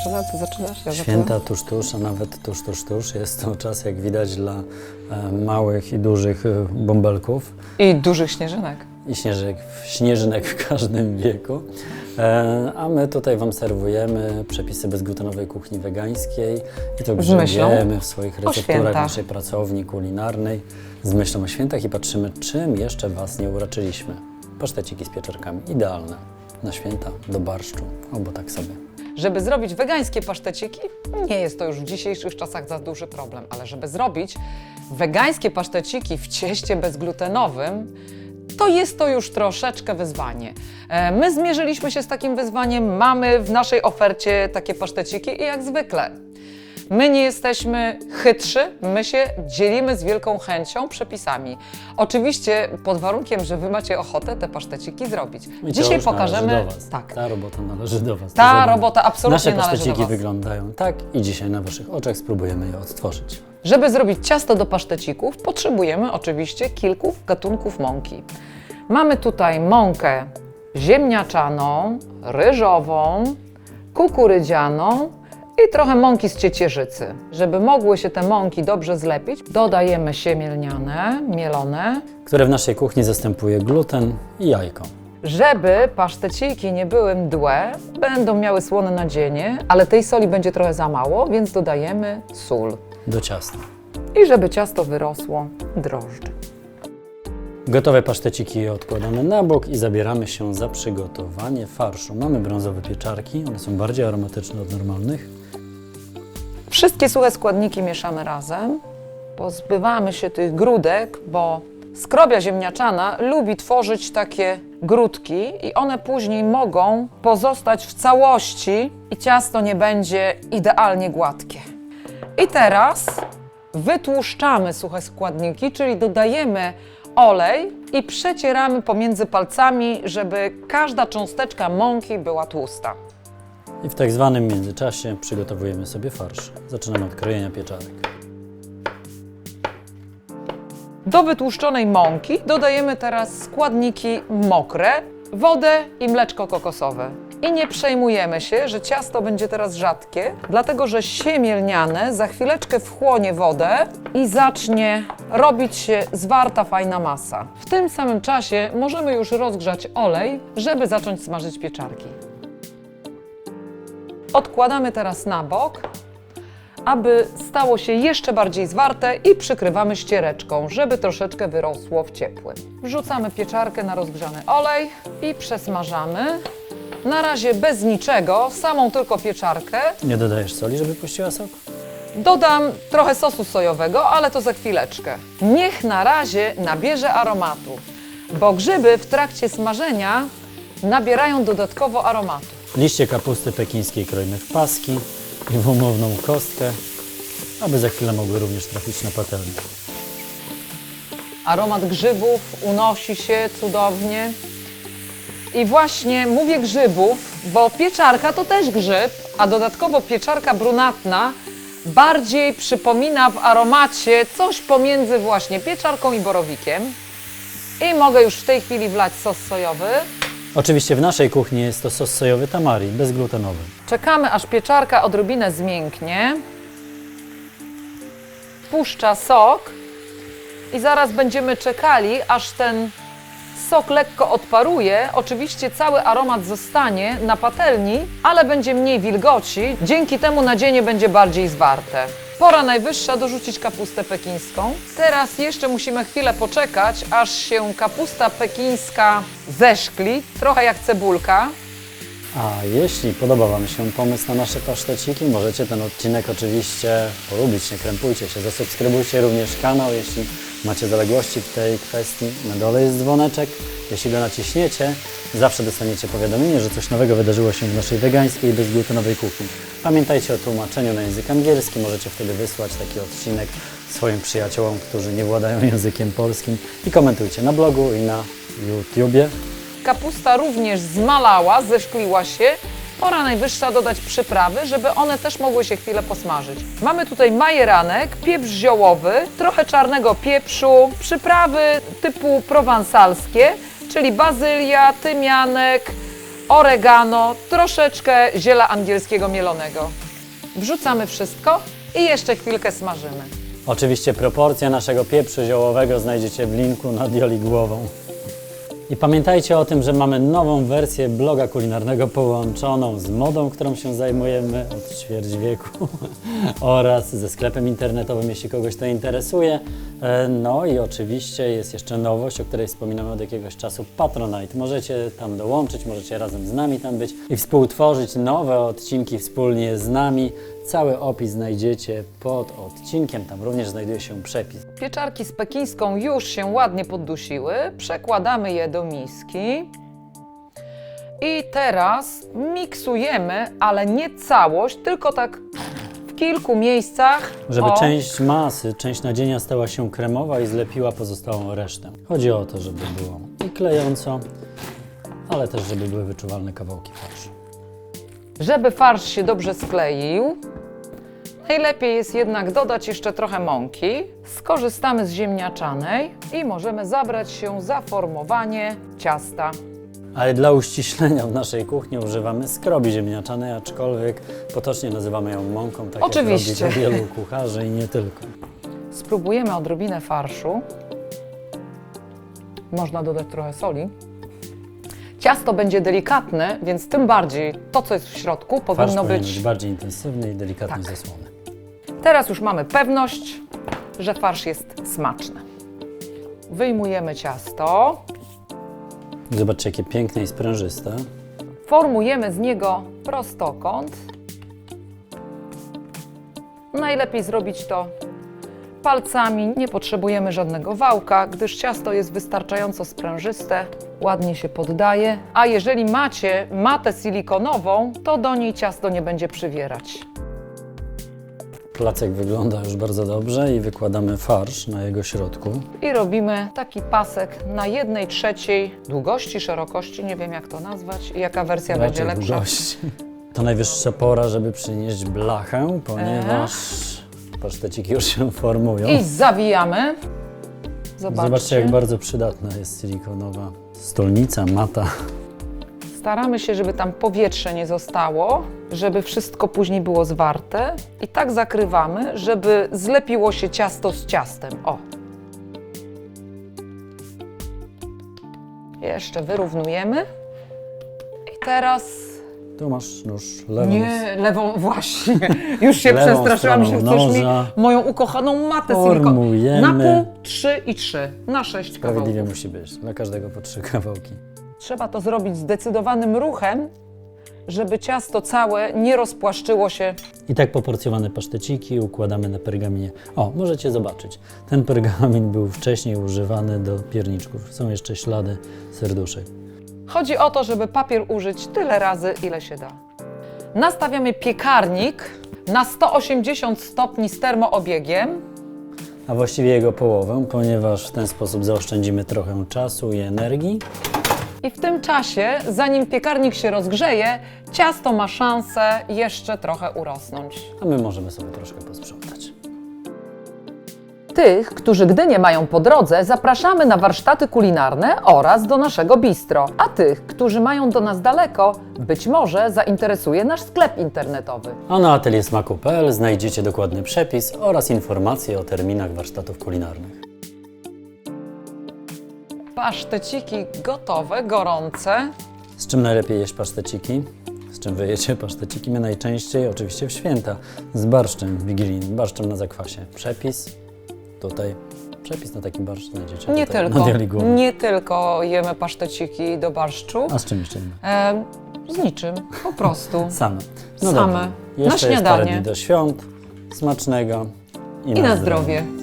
zaczyna? Ty zaczynasz? Ja? Święta tuż, tuż, a nawet tuż, tuż, tuż. Jest to czas, jak widać, dla e, małych i dużych e, bąbelków I dużych śnieżynek. i śnieżek, śnieżynek w każdym wieku. E, a my tutaj Wam serwujemy przepisy bezglutenowej kuchni wegańskiej i to myślą grzebiemy w swoich recepturach świętach. naszej pracowni kulinarnej z myślą o świętach i patrzymy, czym jeszcze Was nie uraczyliśmy. Paszteciki z pieczarkami, idealne na święta, do barszczu, albo tak sobie. Żeby zrobić wegańskie paszteciki, nie jest to już w dzisiejszych czasach za duży problem, ale żeby zrobić wegańskie paszteciki w cieście bezglutenowym, to jest to już troszeczkę wyzwanie. E, My zmierzyliśmy się z takim wyzwaniem, mamy w naszej ofercie takie paszteciki i jak zwykle. My nie jesteśmy chytrzy, my się dzielimy z wielką chęcią przepisami. Oczywiście pod warunkiem, że Wy macie ochotę te paszteciki zrobić. I Dzisiaj pokażemy. Tak. Ta robota należy do Was. Ta żeby robota absolutnie Nasze należy do paszteciki was. wyglądają tak i dzisiaj na Waszych oczach spróbujemy je odtworzyć. Żeby zrobić ciasto do pasztecików, potrzebujemy oczywiście kilku gatunków mąki. Mamy tutaj mąkę ziemniaczaną, ryżową, kukurydzianą i trochę mąki z ciecierzycy. Żeby mogły się te mąki dobrze zlepić, dodajemy siemię lniane, mielone. Które w naszej kuchni zastępuje gluten i jajko. Żeby paszteciki nie były mdłe, będą miały słone nadzienie, ale tej soli będzie trochę za mało, więc dodajemy sól. Do ciasta. I żeby ciasto wyrosło, drożdże. Gotowe paszteciki odkładamy na bok i zabieramy się za przygotowanie farszu. Mamy brązowe pieczarki, one są bardziej aromatyczne od normalnych. Wszystkie suche składniki mieszamy razem. Pozbywamy się tych grudek, bo skrobia ziemniaczana lubi tworzyć takie grudki i one później mogą pozostać w całości i ciasto nie będzie idealnie gładkie. I teraz wytłuszczamy suche składniki, czyli dodajemy olej i przecieramy pomiędzy palcami, żeby każda cząsteczka mąki była tłusta. I w tak zwanym międzyczasie przygotowujemy sobie farsz. Zaczynamy od krojenia pieczarek. Do wytłuszczonej mąki dodajemy teraz składniki mokre, wodę i mleczko kokosowe. I nie przejmujemy się, że ciasto będzie teraz rzadkie, dlatego że siemię lniane za chwileczkę wchłonie wodę i zacznie robić się zwarta fajna masa. W tym samym czasie możemy już rozgrzać olej, żeby zacząć smażyć pieczarki. Odkładamy teraz na bok, aby stało się jeszcze bardziej zwarte i przykrywamy ściereczką, żeby troszeczkę wyrosło w ciepłym. Wrzucamy pieczarkę na rozgrzany olej i przesmażamy. Na razie bez niczego, samą tylko pieczarkę. Nie dodajesz soli, żeby puściła sok? Dodam trochę sosu sojowego, ale to za chwileczkę. Niech na razie nabierze aromatu, bo grzyby w trakcie smażenia nabierają dodatkowo aromatu. Liście kapusty pekińskiej kroimy w paski i w umowną kostkę, aby za chwilę mogły również trafić na patelnię. Aromat grzybów unosi się cudownie. I właśnie mówię grzybów, bo pieczarka to też grzyb, a dodatkowo pieczarka brunatna bardziej przypomina w aromacie coś pomiędzy właśnie pieczarką i borowikiem. I mogę już w tej chwili wlać sos sojowy. Oczywiście w naszej kuchni jest to sos sojowy tamari, bezglutenowy. Czekamy, aż pieczarka odrobinę zmięknie. Puszcza sok i zaraz będziemy czekali, aż ten sok lekko odparuje. Oczywiście cały aromat zostanie na patelni, ale będzie mniej wilgoci. Dzięki temu nadzienie będzie bardziej zwarte. Pora najwyższa dorzucić kapustę pekińską. Teraz jeszcze musimy chwilę poczekać, aż się kapusta pekińska zeszkli, trochę jak cebulka. A jeśli podoba Wam się pomysł na nasze paszteciki, możecie ten odcinek oczywiście polubić, nie krępujcie się, zasubskrybujcie również kanał, jeśli macie zaległości w tej kwestii. Na dole jest dzwoneczek, jeśli go naciśniecie, zawsze dostaniecie powiadomienie, że coś nowego wydarzyło się w naszej wegańskiej, bezglutenowej kuchni. Pamiętajcie o tłumaczeniu na język angielski, możecie wtedy wysłać taki odcinek swoim przyjaciołom, którzy nie władają językiem polskim i komentujcie na blogu i na YouTubie. Kapusta również zmalała, zeszkliła się. Pora najwyższa dodać przyprawy, żeby one też mogły się chwilę posmażyć. Mamy tutaj majeranek, pieprz ziołowy, trochę czarnego pieprzu, przyprawy typu prowansalskie, czyli bazylia, tymianek, oregano, troszeczkę ziela angielskiego mielonego. Wrzucamy wszystko i jeszcze chwilkę smażymy. Oczywiście proporcja naszego pieprzu ziołowego znajdziecie w linku nad Joli głową. I pamiętajcie o tym, że mamy nową wersję bloga kulinarnego połączoną z modą, którą się zajmujemy od ćwierć wieku oraz ze sklepem internetowym, jeśli kogoś to interesuje. E, No i oczywiście jest jeszcze nowość, o której wspominamy od jakiegoś czasu, Patronite. Możecie tam dołączyć, możecie razem z nami tam być i współtworzyć nowe odcinki wspólnie z nami. Cały opis znajdziecie pod odcinkiem, tam również znajduje się przepis. Pieczarki z pekińską już się ładnie poddusiły. Przekładamy je do miski. I teraz miksujemy, ale nie całość, tylko tak kilku miejscach. Żeby O, część masy, część nadzienia stała się kremowa i zlepiła pozostałą resztę. Chodzi o to, żeby było i klejąco, ale też, żeby były wyczuwalne kawałki farszu. Żeby farsz się dobrze skleił, najlepiej jest jednak dodać jeszcze trochę mąki. Skorzystamy z ziemniaczanej i możemy zabrać się za formowanie ciasta. Ale dla uściślenia w naszej kuchni używamy skrobi ziemniaczanej, aczkolwiek potocznie nazywamy ją mąką, tak Oczywiście. jak robi wielu kucharzy i nie tylko. Spróbujemy odrobinę farszu. Można dodać trochę soli. Ciasto będzie delikatne, więc tym bardziej to, co jest w środku, Farsz powinno powinien być. być bardziej intensywny i delikatnie Tak. zasłony. Teraz już mamy pewność, że farsz jest smaczny. Wyjmujemy ciasto, Zobaczcie, jakie piękne i sprężyste. formujemy z niego prostokąt. Najlepiej zrobić to palcami, nie potrzebujemy żadnego wałka, gdyż ciasto jest wystarczająco sprężyste, ładnie się poddaje. A jeżeli macie matę silikonową, to do niej ciasto nie będzie przywierać. Placek wygląda już bardzo dobrze i wykładamy farsz na jego środku. I robimy taki pasek na jednej trzeciej długości, szerokości, nie wiem jak to nazwać i jaka wersja będzie Raczej lepsza. długości. To najwyższa pora, żeby przynieść blachę, ponieważ paszteciki już się formują. I zawijamy. Zobaczcie. Zobaczcie, jak bardzo przydatna jest silikonowa stolnica, mata. Staramy się, żeby tam powietrze nie zostało, żeby wszystko później było zwarte. I tak zakrywamy, żeby zlepiło się ciasto z ciastem. O. Jeszcze wyrównujemy. I teraz. Tu masz nóż lewą. Nie, lewą właśnie. Już się Lewą przestraszyłam, że stroną chcesz mi noża. moją ukochaną matę silikon. Formujemy. Na pół, trzy i trzy. Na sześć Sprawiedliwie kawałków. musi być. Dla każdego po trzy kawałki. Trzeba to zrobić zdecydowanym ruchem, żeby ciasto całe nie rozpłaszczyło się. I tak poporcjowane paszteciki układamy na pergaminie. O, możecie zobaczyć. Ten pergamin był wcześniej używany do pierniczków. Są jeszcze ślady serduszek. Chodzi o to, żeby papier użyć tyle razy, ile się da. Nastawiamy piekarnik na 180 stopni z termoobiegiem. A właściwie jego połowę, ponieważ w ten sposób zaoszczędzimy trochę czasu i energii. I w tym czasie, zanim piekarnik się rozgrzeje, ciasto ma szansę jeszcze trochę urosnąć. A my możemy sobie troszkę posprzątać. Tych, którzy Gdynię mają po drodze, zapraszamy na warsztaty kulinarne oraz do naszego bistro. A tych, którzy mają do nas daleko, być może zainteresuje nasz sklep internetowy. A na ateliersmaku.pl znajdziecie dokładny przepis oraz informacje o terminach warsztatów kulinarnych. Paszteciki gotowe, gorące. Z czym najlepiej jeść paszteciki? Z czym wy jecie paszteciki? My najczęściej oczywiście w święta z barszczem wigilijnym, barszczem na zakwasie. Przepis tutaj, przepis na taki barszcz znajdziecie Nie tutaj, tylko, na nie tylko jemy paszteciki do barszczu. A z czym jeszcze? E, z niczym, po prostu. Same. Same. dobrze. Na Jeszcze parę śniadanie. do świąt. Smacznego i, I na zdrowie.